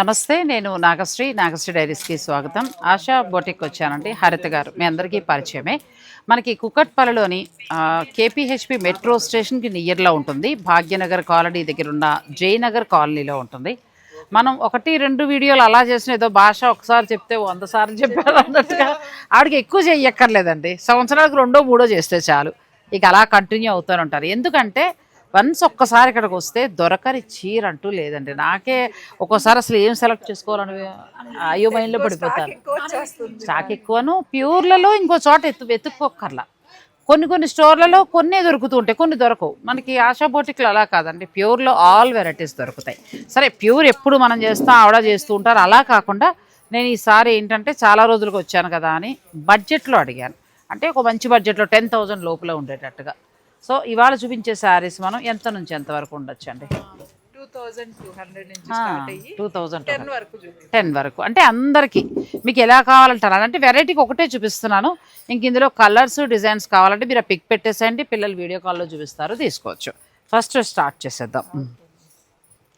నమస్తే నేను నాగశ్రీ నాగశ్రీ డైరీస్కి స్వాగతం. ఆశా బోటిక్ వచ్చానండి. హరిత గారు మీ అందరికీ పరిచయమే. మనకి కుకట్పల్లిలోని కేపీహెచ్పి మెట్రో స్టేషన్కి నియర్లో ఉంటుంది. భాగ్యనగర్ కాలనీ దగ్గర ఉన్న జయనగర్ కాలనీలో ఉంటుంది. మనం ఒకటి రెండు వీడియోలు అలా చేసిన ఏదో భాష ఒకసారి చెప్తే వంద సార్లు చెప్పారు అన్నట్టుగా ఆవిడకి ఎక్కువ చేయక్కర్లేదండి. సంవత్సరాలకు రెండో మూడో చేస్తే చాలు. ఇక అలా కంటిన్యూ అవుతూనే ఉంటారు ఎందుకంటే వన్స్ ఒక్కసారి ఇక్కడికి వస్తే దొరకని చీర అంటూ లేదండి. నాకే ఒక్కోసారి అసలు ఏం సెలెక్ట్ చేసుకోవాలని అయ్యో మైండ్లో పడిపోతాను. స్టాక్ ఎక్కువను ప్యూర్లలో ఇంకో చోట ఎత్తు వెతుక్కోక్కర్లా. కొన్ని కొన్ని స్టోర్లలో కొన్ని దొరుకుతూ ఉంటాయి కొన్ని దొరకవు. మనకి ఆశా బోటిక్లు అలా కాదండి. ప్యూర్లో ఆల్ వెరైటీస్ దొరుకుతాయి. సరే ప్యూర్ ఎప్పుడు మనం చేస్తాం ఆవిడ చేస్తూ ఉంటారు అలా కాకుండా నేను ఈసారి ఏంటంటే చాలా రోజులకు వచ్చాను కదా అని బడ్జెట్లో అడిగాను. అంటే ఒక మంచి బడ్జెట్లో టెన్ థౌజండ్ లోపల ఉండేటట్టుగా. సో ఇవాళ చూపించే శారీస్ మనం ఎంత నుంచి ఎంత వరకు ఉండొచ్చు అండి టూ థౌజండ్ టెన్ వరకు అంటే అందరికీ మీకు ఎలా కావాలంటారు? అంటే వెరైటీకి ఒకటే చూపిస్తున్నాను. ఇంక ఇందులో కలర్స్ డిజైన్స్ కావాలంటే మీరు ఆ పిక్ పెట్టేసేయండి. పిల్లలు వీడియో కాల్లో చూపిస్తారు. తీసుకోవచ్చు. ఫస్ట్ స్టార్ట్ చేసేద్దాం.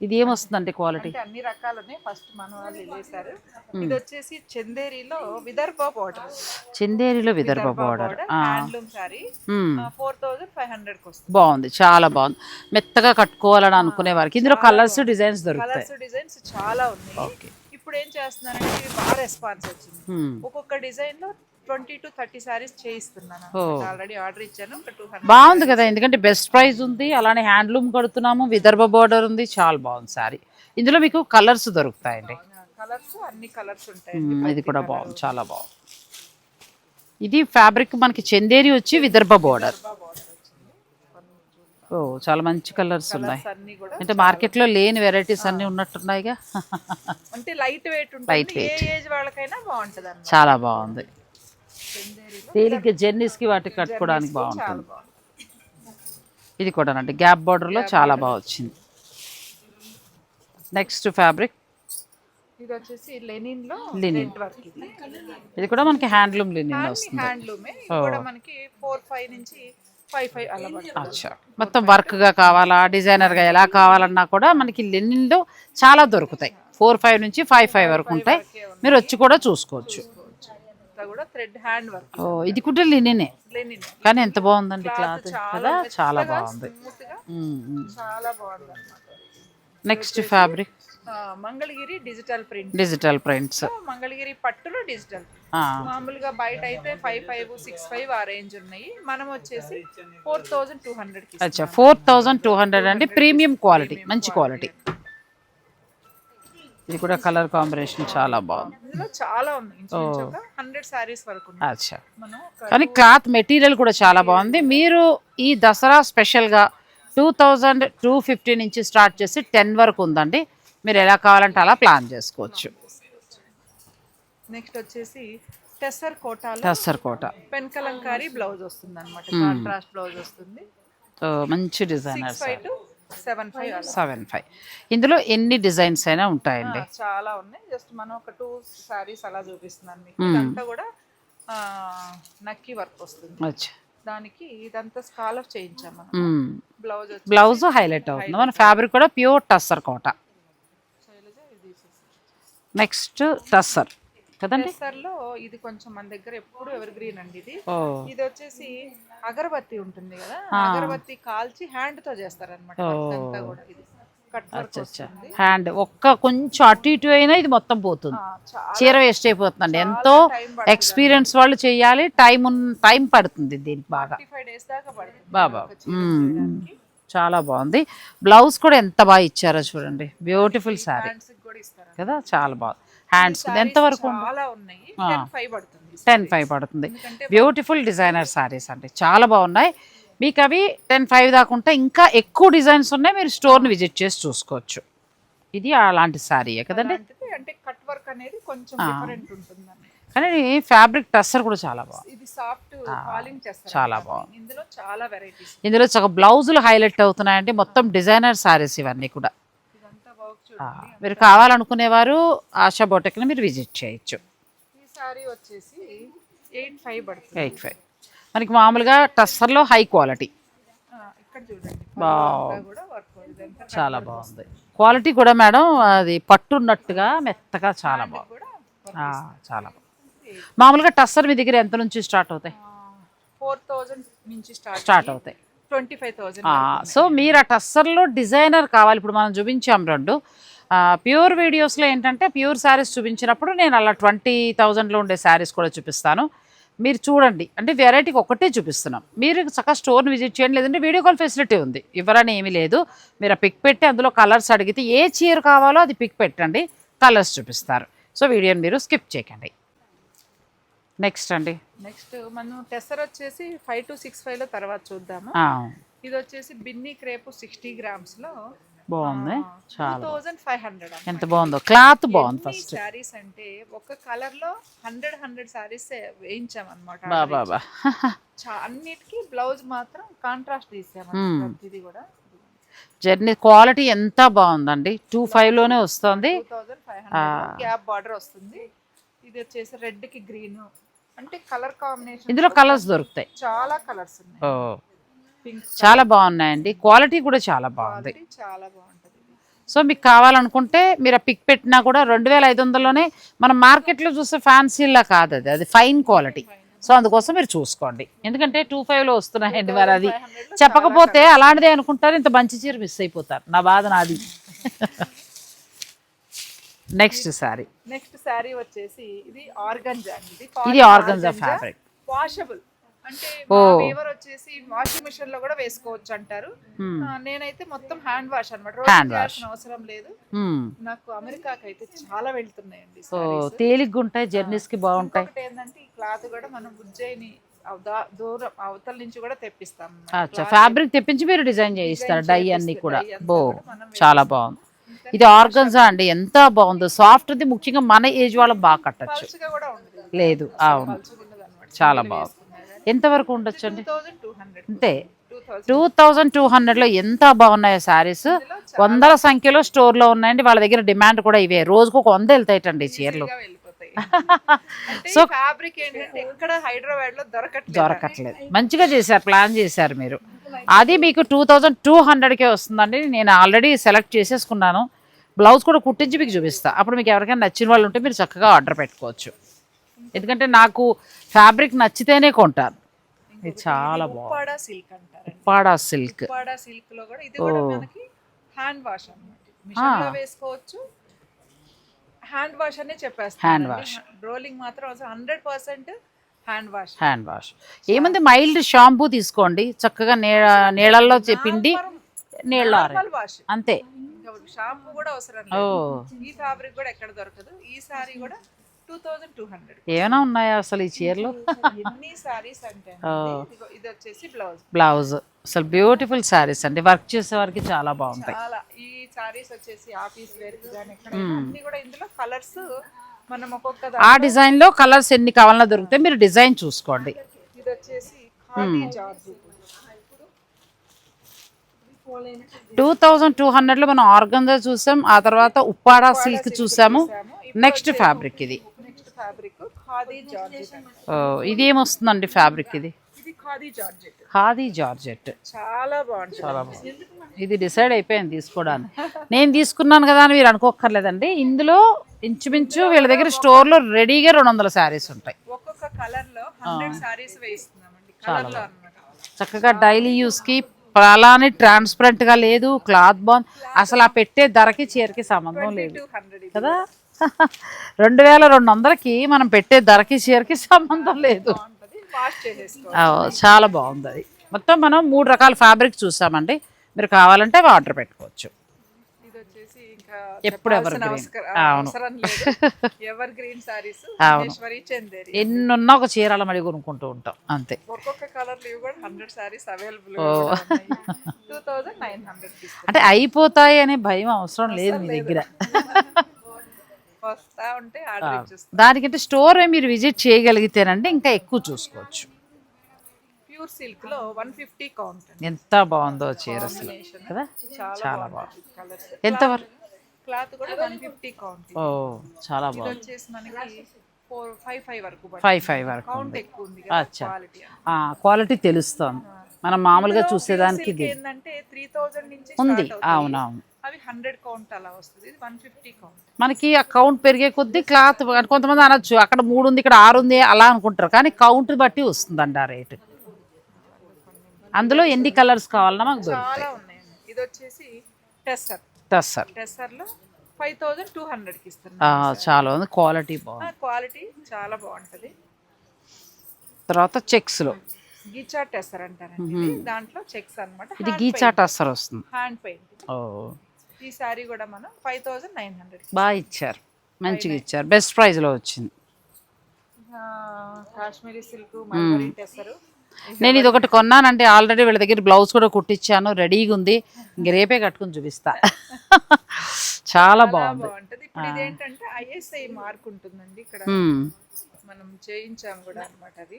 ఇది ఏమొస్తుందండి క్వాలిటీ అన్ని రకాలు ఉన్నాయి ఫస్ట్ మన వాళ్ళు ఇది వచ్చేసి చందేరిలో Vidarbha border చందేరిలో Vidarbha border handloom sari four thousand five hundred బాగుంది చాలా బాగుంది. మెత్తగా కట్టుకోవాలని అనుకునే వారికి. ఇందులో కలర్స్ డిజైన్స్ దొరుకుతాయి. కలర్స్ డిజైన్స్ చాలా ఉన్నాయి. ఇప్పుడు ఏం చేస్తున్నారంటే ఇది బాగా రెస్పాన్స్ వచ్చింది. ఒక్కొక్క డిజైన్లో ట్వంటీ టు థర్టీ సారీస్ చేయిస్తున్నాను. ఆల్రెడీ ఆర్డర్ ఇచ్చాను బాగుంది కదా ఎందుకంటే బెస్ట్ ప్రైస్ ఉంది అలానే హ్యాండ్లూమ్ కడుతున్నాము విదర్భ బార్డర్ ఉంది చాలా బాగుంది సారీ ఇందులో మీకు కలర్స్ దొరుకుతాయండి. కలర్స్ అన్ని కలర్స్ ఉంటాయి ఇది కూడా బాగుంది చాలా బాగుంది. ఇది ఫ్యాబ్రిక్ మనకి చందేరి వచ్చి విదర్భ బోర్డర్ ఓ చాలా మంచి కలర్స్ ఉన్నాయి. అంటే మార్కెట్లో లేని వెరైటీస్ అన్నీ ఉన్నట్టున్నాయిగా. అంటే లైట్ వెయిట్ బాగుంటది అన్నమాట చాలా బాగుంది. తేలిగ్గా జర్నీస్కి వాటికి కట్టుకోవడానికి బాగుంటుంది. ఇది కూడా అండి. గ్యాప్ బార్డర్లో చాలా బాగా వచ్చింది నెక్స్ట్ ఫ్యాబ్రిక్. ఇది వచ్చేసి లెనిన్ ఇది. కూడా మనకి హ్యాండ్లూమ్ లినిన్ వస్తుంది. హ్యాండ్లూమే. కూడా మనకి ఫోర్ ఫైవ్ నుంచి ఫైవ్ అలా మొత్తం వర్క్గా కావాలా డిజైనర్గా ఎలా కావాలన్నా కూడా మనకి లెనిన్లో చాలా దొరుకుతాయి. ఫోర్ ఫైవ్ నుంచి ఫైవ్ ఫైవ్ వరకు ఉంటాయి. మీరు వచ్చి కూడా చూసుకోవచ్చు. అంతా కూడా థ్రెడ్ హ్యాండ్ వర్క్. ఓ ఇది కూడా లినినే. లెనిన్. కానీ ఎంత బాగుందండి క్లాత్ కదా? చాలా బాగుంది. చాలా బాగుంది next fabric? Mangalagiri digital print. Digital prints. Mangalagiri పట్టులో డిజిటల్. మామూలుగా బయట అయితే ఫైవ్ ఫైవ్ సిక్స్ ఫైవ్ ఆ రేంజ్ ఉన్నాయి. మనం వచ్చేసి ఫోర్ థౌజండ్ టూ హండ్రెడ్ అచ్చా ఫోర్ థౌజండ్ టూ హండ్రెడ్ అండి. ప్రీమియం క్వాలిటీ మంచి క్వాలిటీ. ఇది కూడా కలర్ కాంబినేషన్ చాలా బాగుంది. ఇందులో చాలా ఒక హండ్రెడ్ సారీస్ వరకు అచ్చా. కానీ క్లాత్ మెటీరియల్ కూడా చాలా బాగుంది. మీరు ఈ దసరా స్పెషల్గా టూ థౌజండ్ టూ ఫిఫ్టీ నుంచి స్టార్ట్ చేసి టెన్ వరకు ఉందండి. మీరు ఎలా కావాలంటే అలా ప్లాన్ చేసుకోవచ్చు. నెక్స్ట్ వచ్చేసి టెస్సర్ కోటాలో టస్సర్ కోట. పెన్ కలంకారీ బ్లౌజ్ వస్తుంది అనమాట కాంట్రాస్ట్ బ్లౌజ్ వస్తుంది. సో మంచి two seven five seven five ఇందులో ఎన్ని డిజైన్స్ అయినా ఉంటాయండి. చాలా ఉన్నాయి. జస్ట్ మనం ఒక టూ సారీస్ అలా చూపిస్తున్నాను మీకు. ఇదంతా కూడా ఆ, నక్కి వర్క్ వస్తుంది. దానికి ఇదంతా స్కాలప్ చేయించాం మనం. మ్మ్. బ్లౌజ్ బ్లౌజ్ హైలైట్ అవుతుంది. మన ఫ్యాబ్రిక్ కూడా ప్యూర్ టస్సర్ కోట. నెక్స్ట్ టస్సర్ కదండి? టెస్సర్లో ఇది కొంచెం మన దగ్గర ఎప్పుడు ఎవర్ గ్రీన్ అండి ఇది. ఇది వచ్చేసి అగరబత్తి ఉంటుంది కదా అగరబత్తి కాల్చి హ్యాండ్తో చేస్తారనమాట కూడా ఇది. హ్యాండ్ ఒక్క కొంచెం అటు ఇటు అయినా ఇది మొత్తం పోతుంది. చీర వేస్ట్ అయిపోతుందండి. ఎంతో ఎక్స్పీరియన్స్ వాళ్ళు చేయాలి టైం టైం పడుతుంది దీనికి బాగా. బాబా. చాలా బాగుంది. బ్లౌజ్ కూడా ఎంత బాగా ఇచ్చారో చూడండి. బ్యూటిఫుల్ శారీ కదా చాలా బాగుంది. హ్యాండ్స్ ఎంత వరకు టెన్ ఫైవ్ పడుతుంది బ్యూటిఫుల్ డిజైనర్ శారీస్ అండి. చాలా బాగున్నాయి. మీకు అవి టెన్ ఫైవ్ దాకా ఉంటే ఇంకా ఎక్కువ డిజైన్స్ ఉన్నాయి. మీరు స్టోర్ని విజిట్ చేసి చూసుకోవచ్చు. ఇది అలాంటి శారీయే కదండి? అలాంటిది అంటే కట్ వర్క్ అనేది కొంచెం డిఫరెంట్ ఉంటుంది కానీ ఫ్యాబ్రిక్ టస్సర్ కూడా చాలా బాగుంది. ఇది సాఫ్ట్ చాలా బాగుంది. ఇందులో చాలా వెరైటీస్ ఇందులో చక్క బ్లౌజులు హైలైట్ అవుతున్నాయండి. మొత్తం డిజైనర్ శారీస్ ఇవన్నీ కూడా ఇదంతా వర్క్ ఆ, చూడండి మీరు కావాలనుకునేవారు ఆశా బొటెక్ని మీరు విజిట్ చేయొచ్చు. వచ్చేసి ఎయిట్ ఫైవ్ పడుతుంది. Eight five. మనకి మామూలుగా టస్సర్లో హై క్వాలిటీ. చాలా బాగుంది. క్వాలిటీ కూడా మేడం అది పట్టున్నట్టుగా మెత్తగా చాలా బాగుంది. చాలా బాగుంది. మామూలుగా టస్సర్ మీ దగ్గర ఎంత నుంచి స్టార్ట్ అవుతాయి? ఫోర్ థౌజండ్ నుంచి స్టార్ట్ అవుతాయి. ట్వంటీ ఫైవ్ థౌజండ్ ఆ, సో మీరు ఆ టస్సర్లో డిజైనర్ కావాలి. ఇప్పుడు మనం చూపించాం రెండు. ప్యూర్ వీడియోస్లో ఏంటంటే ప్యూర్ శారీస్ చూపించినప్పుడు నేను అలా ట్వంటీ థౌజండ్లో ఉండే శారీస్ కూడా చూపిస్తాను. మీరు చూడండి. అంటే వెరైటీకి ఒకటే చూపిస్తున్నాం. మీరు చక్కగా స్టోర్ని విజిట్ చేయండి. లేదంటే వీడియో కాల్ ఫెసిలిటీ ఉంది. ఇవ్వరని ఏమీ లేదు. మీరు ఆ పిక్ పెట్టి అందులో కలర్స్ అడిగితే ఏ చీర కావాలో అది పిక్ పెట్టండి. కలర్స్ చూపిస్తారు. సో వీడియోని మీరు స్కిప్ చేయకండి. నెక్స్ట్ అండి. నెక్స్ట్ మనం టెసర్ వచ్చేసి ఫైవ్ టు సిక్స్ ఫైవ్లో తర్వాత చూద్దాము. ఇది వచ్చేసి బిన్ని క్రేపు సిక్స్టీ గ్రామ్స్లో బాగుంది. చాలా హండ్రెడ్ ఎంత బాగుందో. క్లాత్ బాగుంది ఫస్ట్ శారీస్ అంటే ఒక కలర్లో హండ్రెడ్ హండ్రెడ్ శారీస్ వేయించాం అనమాట బాబా అన్నిటికీ బ్లౌజ్ మాత్రం కాంట్రాస్ట్ తీసాం Hmm. ఇది కూడా. జర్నీ క్వాలిటీ ఎంత బాగుందండి. టూ లోనే వస్తుంది. ఫైవ్ హండ్రెడ్ గ్యాప్ బార్డర్ వస్తుంది. ఇది వచ్చేసి రెడ్కి గ్రీన్ అంటే కలర్ కాంబినేషన్ ఇందులో కలర్స్ దొరుకుతాయి. చాలా కలర్స్ ఉన్నాయి. పింక్ చాలా బాగున్నాయండి. క్వాలిటీ కూడా చాలా బాగుంది. చాలా బాగుంటది. సో మీకు కావాలనుకుంటే మీరు ఆ పిక్ పెట్టినా కూడా రెండు వేల ఐదు వందలలోనే మనం మార్కెట్లో చూసే ఫ్యాన్సీలా కాదు అది. అది ఫైన్ క్వాలిటీ సో అందుకోసం మీరు చూసుకోండి. ఎందుకంటే టూ లో వస్తున్నాయండి మరి అది. 500 లో చెప్పకపోతే అలాంటిదే అనుకుంటారు. ఇంత మంచి చీర మిస్ అయిపోతారు. నా బాధ నాది. నెక్స్ట్ సారీ నెక్స్ట్ శారీ వచ్చేసి ఇది ఆర్గంజా ఇది ఆర్గన్జా ఫ్యాబ్రిక్ వాషబుల్ అంటే వీవర్ వచ్చేసి వాషింగ్ మిషన్లో కూడా వేసుకోవచ్చు అంటారు. ఆ, నేనైతే మొత్తం హ్యాండ్ వాష్ అనమాట రోజు Hand చేయాల్సిన అవసరం లేదు. నాకు అమెరికాకి అయితే చాలా వెళ్తున్నాయండి సో తేలిగ్గా ఉంటాయి జర్నీస్కి బాగుంటాయి. ఇంకొకటి ఏంటంటే ఈ క్లాత్ కూడా మనం ఉజ్జయిని దూరం అవతల నుంచి కూడా తెప్పిస్తాం. అచ్చా ఫ్యాబ్రిక్ తెప్పించి మీరు డిజైన్ చేయిస్తారు డై అన్ని కూడా. బో చాలా బాగుంది. ఇది ఆర్గన్జా అండి ఎంత బాగుందో. సాఫ్ట్ది ముఖ్యంగా మన ఏజ్ వాళ్ళకి బాగా కట్టచ్చు. లేదు అవును చాలా బాగుంది. ఎంతవరకు ఉండొచ్చు అండి అంతే. Two thousand two thousand two హండ్రెడ్లో ఎంత బాగున్నాయో శారీస్. వందల సంఖ్యలో స్టోర్లో ఉన్నాయండి. వాళ్ళ దగ్గర డిమాండ్ కూడా ఇవే. రోజుకు ఒక వంద వెళ్తాయిటండి చీరలు. అంటే ఫ్యాబ్రిక్ ఏంటంటే ఎక్కడ హైదరాబాద్లో దొరకట్లేదు. దొరకట్లేదు మంచిగా చేశారు ప్లాన్ చేశారు మీరు. అది మీకు టూ థౌజండ్ టూ హండ్రెడ్కే వస్తుందండి. నేను ఆల్రెడీ సెలెక్ట్ చేసేసుకున్నాను. బ్లౌజ్ కూడా కుట్టించి మీకు చూపిస్తా. అప్పుడు మీకు ఎవరికైనా నచ్చిన వాళ్ళు ఉంటే మీరు చక్కగా ఆర్డర్ పెట్టుకోవచ్చు. ఎందుకంటే నాకు ఫ్యాబ్రిక్ నచ్చితేనే కొంటాను. ఇది చాలా బాగుంది. ఉప్పాడా సిల్క్ ఉప్పాడా సిల్క్లో కూడా ఇది కూడా మనకి హ్యాండ్ వాష్ అన్నమాట. మిషన్లో వేసుకోవచ్చు. హ్యాండ్ వాష్ అనే చెప్పేస్తాను. Hand wash. రోలింగ్ మాత్రం అసలు hundred percent hand wash. Hand wash. ఏముంది మైల్డ్ షాంపూ తీసుకోండి. చక్కగా నీళ్ళల్లో పిండి నీళ్ళు వాష్. అంతే. షాంపూ కూడా అవసరం ఈ ఫ్యాబ్రిక్ కూడా ఎక్కడ దొరకదు. ఈ సారీ కూడా టూ థౌజండ్ టూ హండ్రెడ్ ఏమైనా ఉన్నాయా అసలు ఈ చీరలు? ఎన్ని సారీస్ అంటే ఇదిగో ఇది వచ్చేసి బ్లౌజ్ బ్లౌజ్ అసలు బ్యూటిఫుల్ శారీస్ అండి. వర్క్ చేసే వారికి చాలా బాగుంటాయి. చాలా. ఈ సారీస్ వచ్చేసి ఆఫీస్ వేర్ కానీ ఎక్కడ అన్ని కూడా ఇందులో కలర్స్ మనం ఒక్కొక్క దా- ఆ డిజైన్లో కలర్స్ ఎన్ని కావాలన్నా దొరికితే మీరు డిజైన్ చూసుకోండి. ఇది వచ్చేసి khadi georgette. Two thousand two హండ్రెడ్లో మనం ఆర్గంజా చూసాం ఆ తర్వాత ఉప్పాడా సిల్క్ చూసాము నెక్స్ట్ ఫ్యాబ్రిక్ ఇది. ఫ్యాబ్రిక్ ఖాదీ జార్జెట్ ఓ, ఇది ఏమొస్తుందండి ఫ్యాబ్రిక్ ఇది? ఇది ఖాదీ జార్జెట్ ఖాదీ జార్జెట్ చాలా బాగుంటుంది. చాలా బాగుంది. ఇది డిసైడ్ అయిపోయింది తీసుకోవడానికి. నేను తీసుకున్నాను కదా అని మీరు అనుకోక్కర్లేదండి. ఇందులో ఇంచుమించు వీళ్ళ దగ్గర స్టోర్లో రెడీగా రెండు వందల శారీస్ ఉంటాయి. ఒక్కొక్క కలర్లో హండ్రెడ్ వేయిస్తున్నామండి. అన్నమాట. చక్కగా డైలీ యూస్కి అలానే ట్రాన్స్పరెంట్గా లేదు క్లాత్ బాగుంది. అసలు ఆ పెట్టే ధరకి చీరకి సంబంధం లేదు. కదా? రెండు వేల రెండు వందలకి మనం పెట్టే ధరకి చీరకి సంబంధం లేదు. చాలా బాగుంది అది మొత్తం మనం మూడు రకాల ఫ్యాబ్రిక్ చూసామండి. మీరు కావాలంటే ఆర్డర్ పెట్టుకోవచ్చు. ఎప్పుడు అవును. ఎవర్ గ్రీన్ సారీస్ మహేశ్వరి చందేరి ఎన్నున్నా ఒక చీరాల మడి కొనుక్కుంటూ ఉంటాం. అంతే. ఒక్కొక్క కలర్ లివ్ కూడా hundred saris available two thousand nine hundred అంటే అయిపోతాయి అనే భయం అవసరం లేదు మీ దగ్గర. వస్తా ఉంటే దానికంటే స్టోర్ మీరు విజిట్ చేయగలిగితేనండి ఇంకా ఎక్కువ చూసుకోవచ్చు. ప్యూర్ సిల్క్లో వన్ ఫిఫ్టీ కౌంట్ ఎంత బాగుందో చీర అసలు కదా? చాలా బాగుంది ఎంత వరకు? క్లాత్ కూడా వన్ ఫిఫ్టీ కౌంట్ ఓ చాలా బాగుంది. వచ్చేసి మనకి ఫోర్ ఫైవ్ ఫైవ్ వరకు ఫైవ్ ఫైవ్ వరకు కౌంట్ ఎక్కువ ఉంది అచ్చా. క్వాలిటీ తెలుస్తుంది. మనం మామూలుగా చూసేదానికి ఏంటంటే త్రీ థౌజండ్ నుంచి ఉంది. అవునవును. అవి హండ్రెడ్ కౌంట్ అలా వస్తుంది. ఇది వన్ ఫిఫ్టీ కౌంట్. మనకి ఆ కౌంట్ పెరిగే కొద్దీ క్లాత్ కొంతమంది అనొచ్చు అక్కడ మూడు ఉంది ఇక్కడ ఆరు ఉంది అలా అనుకుంటారు. కానీ కౌంట్ బట్టి వస్తుందండి ఆ రేటు. అందులో ఎన్ని కలర్స్ కావాలన్నా మాకు చాలా ఉన్నాయండి ఇది వచ్చేసి టెస్సర్. టస్సర్. టెస్సర్లో ఫైవ్ థౌజండ్ టూ హండ్రెడ్కి ఆ, ఇస్తున్నాం చాలా ఉంది. క్వాలిటీ బాగుంది. క్వాలిటీ చాలా బాగుంటది. తర్వాత చెక్స్లో. గీచా టెస్సర్ అంటారండి. దాంట్లో చెక్స్ అన్నమాట. ఇది గీచా టస్సర్ వస్తుంది. హ్యాండ్ పెయింట్ ఓ. ఈ సారీ కూడా మనం ఫైవ్ థౌజండ్ నైన్ హండ్రెడ్ బాగా ఇచ్చారు. మంచిగా ఇచ్చారు. బెస్ట్ ప్రైస్లో వచ్చింది. కాశ్మీరీ సిల్క్ నేను ఇది ఒకటి కొన్నానంటే ఆల్రెడీ వీళ్ళ దగ్గర బ్లౌజ్ కూడా కుట్టించాను రెడీగా ఉంది. ఇంక రేపే కట్టుకుని చూపిస్తా. చాలా బాగుంది. ఇప్పుడు ఇదేంటంటే ఐఎస్ఐ మార్క్ ఉంటుందండి ఇక్కడ. మనం చేయించాం కూడా అన్నమాట అది.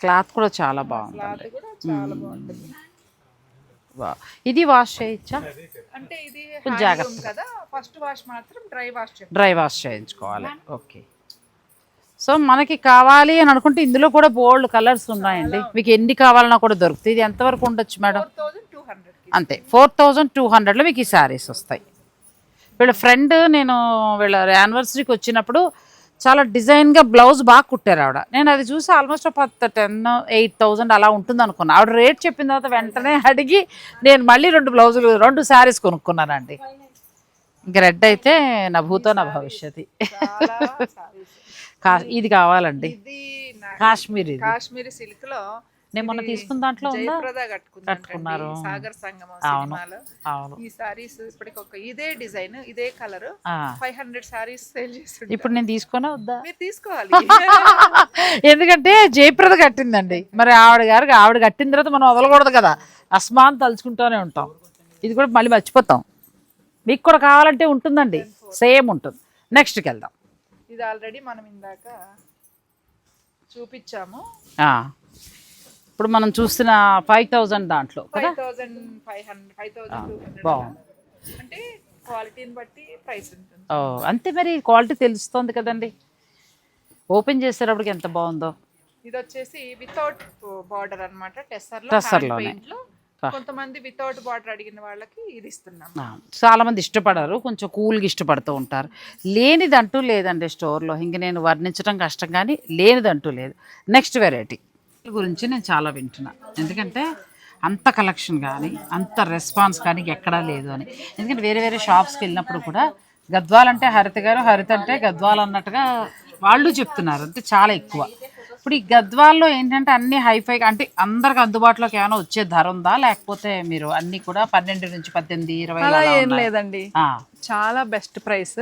క్లాత్ కూడా చాలా బాగుంది క్లాత్ కూడా చాలా బాగుంటుంది. ఇది వాష్ చేయొచ్చా అంటే ఇది జాగ్రత్త. కదా ఫస్ట్ వాష్ మాత్రం డ్రై వాష్ డ్రై వాష్ చేయించుకోవాలి. ఓకే సో మనకి కావాలి అని అనుకుంటే ఇందులో కూడా బోల్డ్ కలర్స్ ఉన్నాయండి. మీకు ఎన్ని కావాలన్నా కూడా దొరుకుతాయి. ఇది ఎంతవరకు ఉండొచ్చు మేడం? అంతే. ఫోర్ థౌజండ్ టూ హండ్రెడ్లో మీకు ఈ శారీస్ వస్తాయి. వీళ్ళ ఫ్రెండ్ నేను వీళ్ళ యానివర్సరీకి వచ్చినప్పుడు చాలా డిజైన్గా బ్లౌజ్ బాగా కుట్టారు ఆవిడ. నేను అది చూసి ఆల్మోస్ట్ ఒక టెన్ ఎయిట్ థౌజండ్ అలా ఉంటుంది అనుకున్నా. ఆవిడ రేట్ చెప్పిన తర్వాత వెంటనే అడిగి నేను మళ్ళీ రెండు బ్లౌజులు రెండు శారీస్ కొనుక్కున్నానండి. ఇంక రెడ్ అయితే నా భూతో నా భవిష్యత్. ఇది కావాలండి. కాశ్మీర్ కాశ్మీరీ సిల్క్లో నేను మొన్న తీసుకున్న దాంట్లో కట్టుకున్నారు. సాగర్ సంగమం. సినిమాలో. ఈ సారీస్ ఇప్పటికి ఒక ఇదే డిజైన్ ఇదే colour. Five hundred saris sale చేస్తుంటారు. ఇప్పుడు నేను తీసుకున్నా వద్దా? మీరు తీసుకోవాలి. ఎందుకంటే జయప్రద కట్టిందండి. మరి ఆవిడ గారికి ఆవిడ కట్టిన తర్వాత మనం వదలకూడదు కదా. అస్మాన్ తలుచుకుంటూనే ఉంటాం. ఇది కూడా మళ్ళీ మర్చిపోతాం. మీకు కూడా కావాలంటే ఉంటుందండి. సేమ్ ఉంటుంది. నెక్స్ట్కి వెళ్దాం. ఇది ఆల్రెడీ మనం ఇందాక చూపించాము. ఇప్పుడు మనం చూస్తున్న ఫైవ్ థౌజండ్ దాంట్లో కదా? Five thousand five hundred five thousand two hundred బాగుంది. అంటే క్వాలిటీని బట్టి ప్రైస్ ఉంటుంది. అంతే మరి క్వాలిటీ తెలుస్తుంది కదండి. ఓపెన్ చేసేటప్పటికి ఎంత బాగుందో. ఇది వచ్చేసి వితౌట్ బార్డర్ అన్నమాట టెస్సర్లో Tesser హ్యాండ్లోనే. పెయింట్లో కొంతమంది వితౌట్ బార్డర్ అడిగిన వాళ్ళకి ఇది ఇస్తున్నాం. చాలా మంది ఇష్టపడరు కొంచెం కూల్గా ఇష్టపడుతూ ఉంటారు. లేనిదంటూ లేదండి స్టోర్లో. ఇంక నేను వర్ణించడం కష్టం కానీ లేనిదంటూ లేదు. Next variety. గురించి నేను చాలా వింటున్నా. ఎందుకంటే అంత కలెక్షన్ కానీ అంత రెస్పాన్స్ కానీ ఎక్కడా లేదు అని. ఎందుకంటే వేరే వేరే షాప్స్కి వెళ్ళినప్పుడు కూడా గద్వాల్ అంటే హరిత గారు హరిత అంటే గద్వాల్ అన్నట్టుగా వాళ్ళు చెప్తున్నారు. అంటే చాలా ఎక్కువ. ఇప్పుడు ఈ గద్వాల్లో ఏంటంటే అన్ని హైఫై అంటే అందరికి అందుబాటులోకి ఏమైనా వచ్చే ధర ఉందా? లేకపోతే మీరు అన్ని కూడా పన్నెండు నుంచి పద్దెనిమిది ఇరవై ఏం? లేదండి. చాలా బెస్ట్ ప్రైస్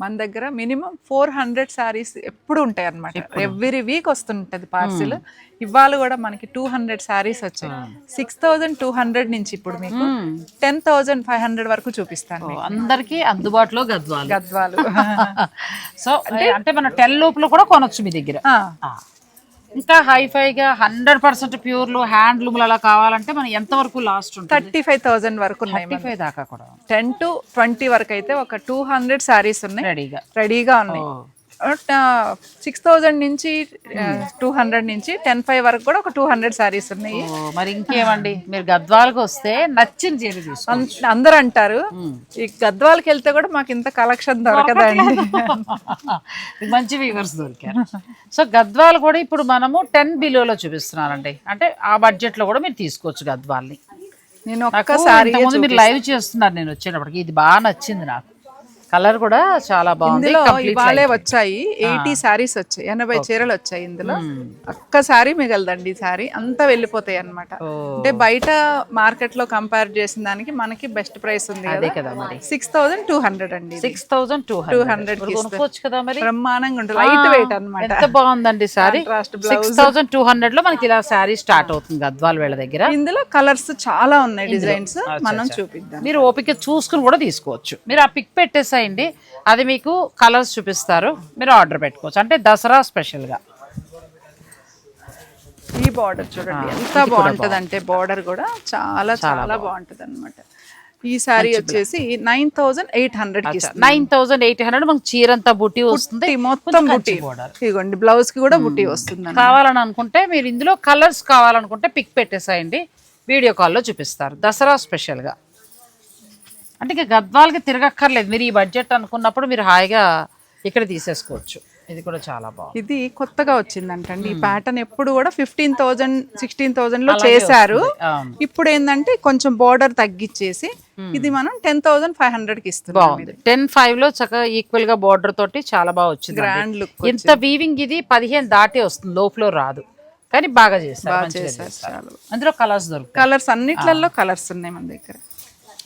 మన దగ్గర మినిమం ఫోర్ హండ్రెడ్ సారీస్ ఎప్పుడు ఉంటాయి అనమాట ఎవ్రీ వీక్ వస్తుంటది పార్సిల్. ఇవాళ కూడా మనకి టూ హండ్రెడ్ సారీస్ వచ్చాయి. సిక్స్ థౌజండ్ టూ హండ్రెడ్ నుంచి ఇప్పుడు మీకు. టెన్ థౌజండ్ ఫైవ్ హండ్రెడ్ వరకు చూపిస్తాను. అందరికీ అందుబాటులో గద్వాలు. గద్వాలు. సో అంటే మనం టెన్ లోపల కూడా కొనొచ్చు మీ దగ్గర. ఇంకా హైఫైగా హండ్రెడ్ పర్సెంట్ ప్యూర్లు హ్యాండ్లూమ్లు అలా కావాలంటే మనం ఎంతవరకు లాస్ట్ ఉంటుంది? థర్టీ ఫైవ్ థౌజండ్ వరకు థర్టీ ఫైవ్ దాకా కూడా. టెన్ టు ట్వంటీ వరకు అయితే ఒక టూ హండ్రెడ్ సారీస్ ఉన్నాయి. రెడీగా రెడీగా ఉన్నాయి. సిక్స్ థౌజండ్ నుంచి టూ హండ్రెడ్ నుంచి టెన్ ఫైవ్ వరకు కూడా ఒక టూ హండ్రెడ్ సారీస్ ఉన్నాయి. మరి ఇంకేమండి? మీరు గద్వాలకు వస్తే నచ్చిన చీర అందరూ అంటారు ఈ గద్వాలకి వెళ్తే కూడా మాకు ఇంత కలెక్షన్ దొరకదండి. మంచి వ్యూవర్స్ దొరికారు. సో గద్వాలు కూడా ఇప్పుడు మనము టెన్ బిలోలో చూపిస్తున్నారండి. అంటే ఆ బడ్జెట్లో కూడా మీరు తీసుకోవచ్చు గద్వాల్ని. నేను ఒక్కసారి మీరు లైవ్ చేస్తున్నారు నేను వచ్చేటప్పటికి. ఇది బాగా నచ్చింది నాకు. కలర్ కూడా చాలా బాగుంది. ఇవాళే. వచ్చాయి. ఎయిటీ సారీస్ వచ్చాయి. ఎనభై చీరలు వచ్చాయి ఇందులో. ఒక్క సారీ మిగలదండి ఈ సారీ అంతా వెళ్ళిపోతాయి అన్నమాట. ఓ. అంటే బయట మార్కెట్లో కంపేర్ చేసిన దానికి మనకి బెస్ట్ ప్రైస్ ఉంది అదే కదా. మరి. సిక్స్ థౌసండ్ టూ హండ్రెడ్ అండి సిక్స్ థౌసండ్ టూ 200 హండ్రెడ్ కొనుక్కోవచ్చు కదా మరి? బ్రహ్మాండంగా ఉంటుంది. లైట్ వెయిట్ అన్నమాట. ఎంత బాగుందండి సారీ సిక్స్ థౌసండ్ టూ హండ్రెడ్లో మనకి ఇలా శారీ స్టార్ట్ అవుతుంది గద్వాల్ వీళ్ళ దగ్గర. ఇందులో కలర్స్ చాలా ఉన్నాయి డిజైన్స్. మనం చూపిద్దాం. మీరు ఓపిక చూసుకుని కూడా తీసుకోవచ్చు. మీరు ఆ పిక్ పెట్టేసేయండి అది మీకు కలర్స్ చూపిస్తారు. మీరు ఆర్డర్ పెట్టుకోవచ్చు. అంటే దసరా స్పెషల్గా ఈ బార్డర్ చూడండి. ఎంత బాగుంటది. అంటే బార్డర్ కూడా చాలా చాలా బాగుంటది. అనమాట ఈ సారీ వచ్చేసి నైన్ థౌజండ్ ఎయిట్ హండ్రెడ్కి నైన్ థౌసండ్ ఎయిట్ హండ్రెడ్ మనకు చీరంతా బుట్టి వస్తుంది. మొత్తం బుట్టి. ఇదిగోండి బ్లౌజ్కి కూడా బుట్టి వస్తుంది కావాలని అనుకుంటే మీరు ఇందులో కలర్స్ కావాలనుకుంటే పిక్ పెట్టేసేయండి. వీడియో కాల్లో చూపిస్తారు. దసరా స్పెషల్గా అంటే ఇక గద్వాలకి తిరగక్కర్లేదు. మీరు ఈ బడ్జెట్ అనుకున్నప్పుడు మీరు హాయిగా ఇక్కడ తీసేసుకోవచ్చు. ఇది కూడా చాలా బాగుంది. ఇది కొత్తగా వచ్చిందంటండి. ఈ ప్యాటర్న్ ఎప్పుడు కూడా ఫిఫ్టీన్ థౌజండ్ సిక్స్టీన్ థౌజండ్లో చేశారు. ఇప్పుడు ఏంటంటే కొంచెం బోర్డర్ తగ్గించేసి ఇది మనం టెన్ థౌజండ్ ఫైవ్ హండ్రెడ్కి ఇస్తున్నాం బాగుంది. టెన్ ఫైవ్లో చక్కగా ఈక్వల్గా బార్డర్ తోటి చాలా బాగా వచ్చింది గ్రాండ్ లుక్ ఇంత వీవింగ్ ఇది పదిహేను దాటే వస్తుంది. లో ఫ్లో రాదు. కానీ బాగా చేస్తారు. అందులో కలర్స్ దొరుకుతాయి. కలర్స్ అన్నిట్లలో కలర్స్ ఉన్నాయి మన దగ్గర.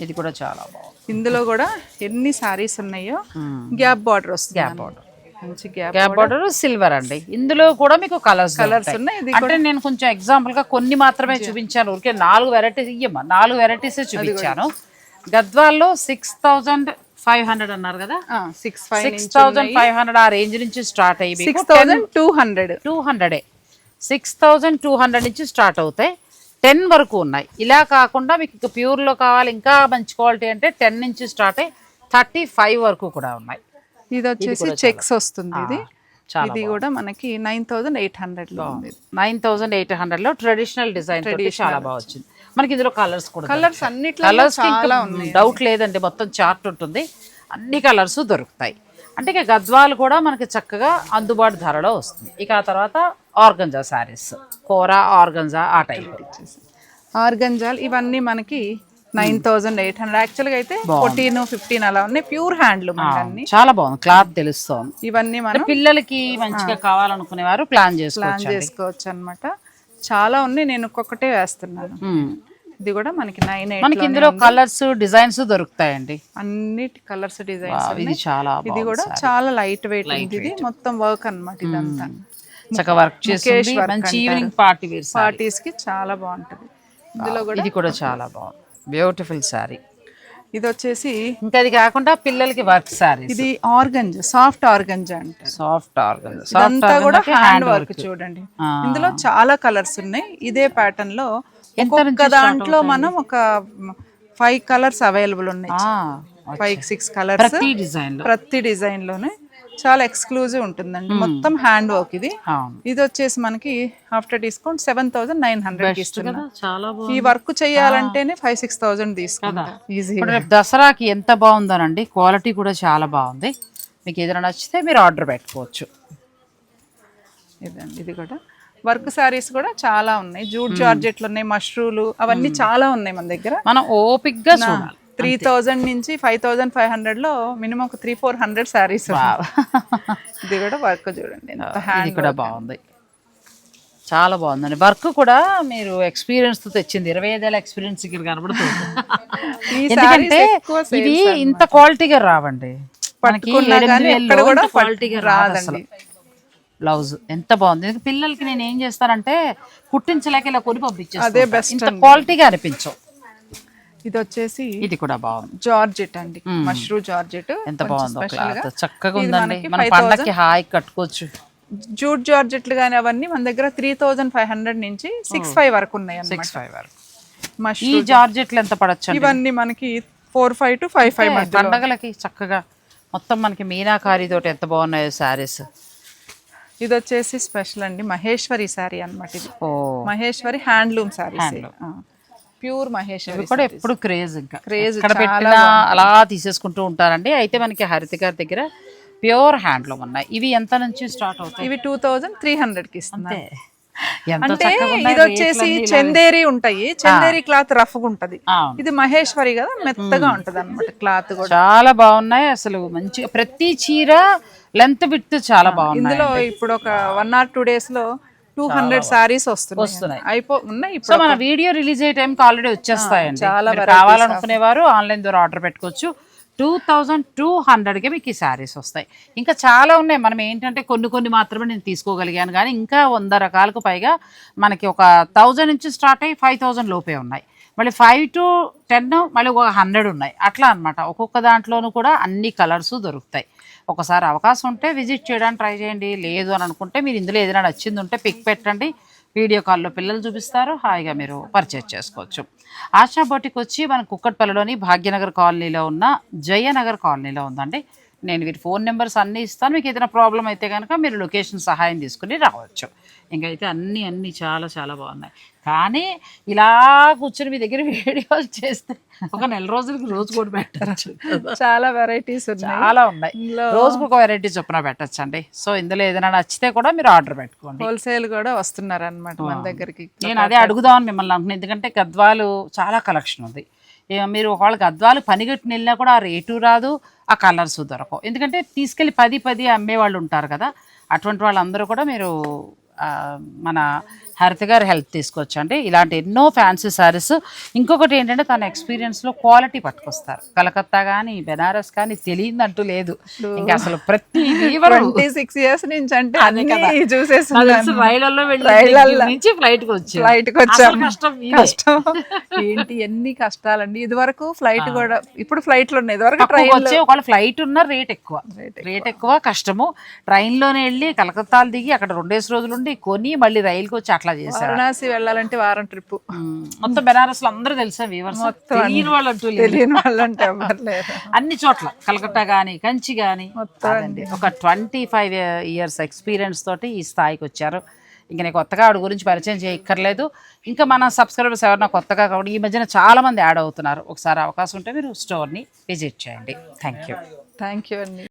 ఇది కూడా చాలా బాగుంది. ఇందులో కూడా ఎన్ని సారీస్ ఉన్నాయో గ్యాప్ బార్డర్ వస్తుంది. గ్యాప్. మంచి గ్యాప్ గ్యాప్ బార్డర్ సిల్వర్ అండి. ఇందులో కూడా మీకు కలర్స్ కలర్స్ ఉన్నాయి. అంటే నేను కొంచెం ఎగ్జాంపుల్గా కొన్ని మాత్రమే చూపించాను. ఊరికే నాలుగు వెరైటీస్ ఇయ్యమ్మా. నాలుగు వెరైటీస్ చూపించాను. గద్వాల్లో సిక్స్ థౌజండ్ ఫైవ్ హండ్రెడ్ అన్నారు కదా? Six six thousand five hundred ఆ రేంజ్ నుంచి స్టార్ట్ అయ్యి six thousand two hundred two హండ్రెడే సిక్స్ థౌజండ్ టూ హండ్రెడ్ నుంచి స్టార్ట్ అవుతాయి. టెన్ వరకు ఉన్నాయి. ఇలా కాకుండా మీకు ఇంకా ప్యూర్లో కావాలి ఇంకా మంచి క్వాలిటీ అంటే టెన్ నుంచి స్టార్ట్ అయ్యి థర్టీ ఫైవ్ వరకు కూడా ఉన్నాయి. ఇది వచ్చేసి చెక్స్ వస్తుంది ఇది. ఇది కూడా మనకి నైన్ థౌజండ్ ఎయిట్ హండ్రెడ్లో ఉంది. నైన్ థౌసండ్ ఎయిట్ హండ్రెడ్లో ట్రెడిషనల్ డిజైన్ చాలా బాగా వచ్చింది. మనకి ఇందులో కలర్స్ కూడా కలర్స్ అన్నిట్లో కలర్స్ డౌట్ లేదండి మొత్తం చార్ట్ ఉంటుంది. అన్ని కలర్స్ దొరుకుతాయి. అంటే ఇక గద్వాలు కూడా మనకి చక్కగా అందుబాటు ధరలో వస్తుంది. ఇక ఆ తర్వాత ఆర్గంజా శారీస్. కూర ఆర్గంజా ఆ టైప్ ఆర్గంజాల్ ఇవన్నీ మనకి నైన్ థౌజండ్ ఎయిట్ హండ్రెడ్. యాక్చువల్గా అయితే ఫోర్టీన్ ఫిఫ్టీన్ అలా ఉన్నాయి. ప్యూర్ హ్యాండ్లూమ్ అన్ని. చాలా బాగుంది. క్లాత్ తెలుస్తోంది. ఇవన్నీ మనం పిల్లలకి మంచిగా కావాలనుకునేవారు ప్లాన్ ప్లాన్ చేసుకోవచ్చు అన్నమాట చాలా ఉన్నాయి. నేను ఒక్కొక్కటే వేస్తున్నాను. ఇది కూడా మనకి నైన్ ఎయిట్ మనకి ఇందులో కలర్స్ డిజైన్స్ దొరుకుతాయండి. అన్నిటి కలర్స్ డిజైన్స్ ఇది చాలా ఇది కూడా చాలా లైట్ వెయిట్ ఇది మొత్తం వర్క్ అన్నమాట ఇదంతా. చక్కగా వర్క్ చేసి మంచి ఈవినింగ్ పార్టీ వేర్ పార్టీస్కి చాలా బాగుంటది. ఇందులో కూడా ఇది కూడా చాలా బాగుంది. బ్యూటిఫుల్ శారీ ఇది వచ్చేసి ఇంకా అది కాకుండా పిల్లలకి వర్క్ శారీ ఇది ఆర్గంజ్ సాఫ్ట్ ఆర్గంజ్ అంటారు. సాఫ్ట్ ఆర్గన్ ఇదంతా కూడా హ్యాండ్ వర్క్ చూడండి. ఇందులో చాలా కలర్స్ ఉన్నాయి. ఇదే ప్యాటర్న్లో ఒక్కొక్క దాంట్లో మనం ఒక ఫైవ్ కలర్స్ అవైలబుల్ ఉన్నాయి. ఫైవ్ సిక్స్ కలర్స్ ప్రతి డిజైన్ ప్రతి డిజైన్లోనే చాలా ఎక్స్క్లూజివ్ ఉంటుందండి. మొత్తం హ్యాండ్ వర్క్ ఇది. ఇది వచ్చేసి మనకి after discount seven thousand nine hundred ఇస్తున్నాం ఈ వర్క్ చేయాలంటేనే ఫైవ్ సిక్స్ థౌసండ్ తీసుకుంటా. ఈజీ దసరాకి ఎంత బాగుందోనండి క్వాలిటీ కూడా చాలా బాగుంది. మీకు ఏదైనా నచ్చితే మీరు ఆర్డర్ పెట్టుకోవచ్చు. ఇదండి ఇది కూడా. వర్క్ సారీస్ కూడా చాలా ఉన్నాయి. జూట్ జార్జెట్లు ఉన్నాయి మష్రూలు అవన్నీ చాలా ఉన్నాయి మన దగ్గర. మనం ఓపిక్గా చూడాలి. త్రీ థౌజండ్ నుంచి ఫైవ్ థౌజండ్ ఫైవ్ హండ్రెడ్లో మినిమం ఒక త్రీ ఫోర్ హండ్రెడ్ సారీస్ ఇది కూడా వర్క్ చూడండి. ఇది హ్యాండ్ కూడా బాగుంది. చాలా బాగుందండి. వర్క్ కూడా మీరు ఎక్స్పీరియన్స్తో తెచ్చింది. ఇరవై ఐదేళ్ళ ఎక్స్పీరియన్స్ ఇక్కడ కనబడుతుంది. ఎందుకంటే ఇవి ఇంత క్వాలిటీగా రావండి. మనకి క్వాలిటీగా రాదండి. బ్లౌజ్ ఎంత బాగుంది. పిల్లలకి నేను ఏం చేస్తానంటే కుట్టించలేక ఇలా కొని పంపించేస్తాను ఇంత క్వాలిటీగా అనిపించవు. ఇది వచ్చేసి ఇది కూడా బాగుంది. జార్జెట్ అండి. మష్రూ జార్జెట్. ఎంత బాగుందో చక్కగా ఉందండి. మన 5,000 పండక్కి హాయి కట్టుకోవచ్చు. జూట్ జార్జెట్లు కానీ అవన్నీ మన దగ్గర త్రీ థౌజండ్ ఫైవ్ హండ్రెడ్ నుంచి సిక్స్ ఫైవ్ వరకు ఉన్నాయి సిక్స్ ఫైవ్ వరకు. ఈ జార్జెట్లు ఎంత పడచ్చు ఇవన్నీ మనకి four five two five five పండగలకి చక్కగా మొత్తం మనకి మీనాకారి తోటి ఎంత బాగున్నాయో శారీస్. ఇది వచ్చేసి స్పెషల్ అండి. మహేశ్వరి శారీ అన్నమాట ఇది. మహేశ్వరి హ్యాండ్లూమ్ శారీస్. ప్యూర్ మహేశ్వరి కూడా ఎప్పుడు క్రేజ్ ఇంకా. ఎక్కడ పెట్టినా అలా తీసేసుకుంటూ ఉంటారండి. అయితే మనకి హరిత గారి దగ్గర ప్యూర్ హ్యాండ్లూమ్ ఉన్నాయి. ఇవి ఎంత నుంచి స్టార్ట్ అవుతాయి? ఇవి టూ థౌజండ్ త్రీ హండ్రెడ్కి అంటే ఇది వచ్చేసి చందేరి ఉంటాయి. చందేరి క్లాత్ రఫ్ ఉంటది. అవును. ఇది మహేశ్వరి కదా మెత్తగా ఉంటది అనమాట క్లాత్ కూడా. చాలా బాగున్నాయి అసలు. మంచిగా ప్రతి చీర లెంత్ విత్ చాలా బాగున్నాయి ఇందులో ఇప్పుడు ఒక వన్ ఆర్ టూ డేస్లో టూ హండ్రెడ్ సారీస్ వస్తున్నాయి అయిపో ఉన్నాయి సో మన వీడియో రిలీజ్ అయ్యే టైంకి ఆల్రెడీ వచ్చేస్తాయండి. చాలా మీరు కావాలనుకునేవారు ఆన్లైన్ ద్వారా ఆర్డర్ పెట్టుకోవచ్చు. టూ థౌజండ్ టూ హండ్రెడ్కి మీకు ఈ శారీస్ వస్తాయి. ఇంకా చాలా ఉన్నాయి. మనం ఏంటంటే కొన్ని కొన్ని మాత్రమే నేను తీసుకోగలిగాను కానీ ఇంకా వంద రకాలకు పైగా మనకి ఒక థౌజండ్ నుంచి స్టార్ట్ అయ్యి ఫైవ్ థౌజండ్ లోపే ఉన్నాయి. మళ్ళీ ఫైవ్ టు టెన్ మళ్ళీ ఒక హండ్రెడ్ ఉన్నాయి. అట్లా అన్నమాట. ఒక్కొక్క దాంట్లోనూ కూడా అన్ని కలర్స్ దొరుకుతాయి. ఒకసారి అవకాశం ఉంటే విజిట్ చేయడానికి ట్రై చేయండి. లేదు అని అనుకుంటే మీరు ఇందులో ఏదైనా నచ్చింది ఉంటే పిక్ పెట్టండి. వీడియో కాల్లో పిల్లలు చూపిస్తారు. హాయిగా మీరు పర్చేజ్ చేసుకోవచ్చు. ఆశా బోటికి వచ్చి మన కుక్కట్పల్లిలోని భాగ్యనగర్ కాలనీలో ఉన్న జయనగర్ కాలనీలో ఉందండి. నేను వీరి ఫోన్ నెంబర్స్ అన్నీ ఇస్తాను. మీకు ఏదైనా ప్రాబ్లం అయితే కనుక మీరు లొకేషన్ సహాయం తీసుకుని రావచ్చు. ఇంకైతే అన్నీ అన్నీ చాలా చాలా బాగున్నాయి. కానీ ఇలా కూర్చొని మీ దగ్గర వీడియోలు చేస్తే ఒక నెల రోజులకి రోజు కూడా పెట్టచ్చు చాలా వెరైటీస్ చాలా ఉన్నాయి. రోజుకు ఒక వెరైటీ చొప్పున పెట్టచ్చు అండి సో ఇందులో ఏదైనా నచ్చితే కూడా మీరు ఆర్డర్ పెట్టుకోండి. హోల్సేల్ కూడా వస్తున్నారు అనమాట మన దగ్గరికి. నేను అదే అడుగుదామని మిమ్మల్ని అనుకున్నాను ఎందుకంటే గద్వాలు చాలా కలెక్షన్ ఉంది. మీరు ఒకవేళ గద్వాలు పనిగట్టుని వెళ్ళినా కూడా ఆ రేటు రాదు ఆ కలర్స్ దొరకవు. ఎందుకంటే తీసుకెళ్ళి పది పది అమ్మే వాళ్ళు ఉంటారు కదా. అటువంటి వాళ్ళందరూ కూడా మీరు మన హరిత గారి హెల్ప్ తీసుకోవచ్చండి ఇలాంటి ఎన్నో ఫ్యాన్సీ శారీస్ ఇంకొకటి ఏంటంటే తన ఎక్స్పీరియన్స్లో క్వాలిటీ పట్టుకొస్తారు. కలకత్తా కానీ బెనారస్ కానీ తెలియదంటూ లేదు. ఇంకా అసలు ప్రతి సిక్స్ ఇయర్స్ నుంచి అంటే అదే కదా. చూసేస్తున్నాను రైళ్ళలో నుంచి ఫ్లైట్ వచ్చి కష్టం. కష్టం. ఏంటి ఎన్ని కష్టాలండి. ఇది వరకు ఫ్లైట్ కూడా ఇప్పుడు ఫ్లైట్లో ఉన్నాయి. ఇది వరకు తక్కువ ట్రైన్ వచ్చే ఒకవేళ ఫ్లైట్ ఉన్న రేట్ ఎక్కువ. రేట్ ఎక్కువ. కష్టము. ట్రైన్లోనే వెళ్ళి కలకత్తాలు దిగి అక్కడ రెండేసి రోజులు ఉండి కొని మళ్ళీ రైలుకి వచ్చి అట్లా చేశారు. వారణాసి వెళ్ళాలంటే వారం ట్రిప్ మొత్తం బెనారస్లో అందరూ తెలుసా వీవర్స్ తెలియని వాళ్ళు అంటూ. తెలియని ఎవరు లేరు. అన్ని చోట్ల. కలకత్తా కానీ కంచి కానీ. ఒక ట్వంటీ ఫైవ్ ఇయర్స్ ఎక్స్పీరియన్స్ తోటి ఈ స్థాయికి వచ్చారు. ఇంక నేను కొత్తగా ఆవిడ గురించి పరిచయం చేయక్కర్లేదు. ఇంకా మన సబ్స్క్రైబర్స్ ఎవరైనా కొత్తగా కాబట్టి ఈ మధ్యన చాలా మంది యాడ్ అవుతున్నారు. ఒకసారి అవకాశం ఉంటే మీరు స్టోర్ని విజిట్ చేయండి. థ్యాంక్ యూ థ్యాంక్ యూ అండి.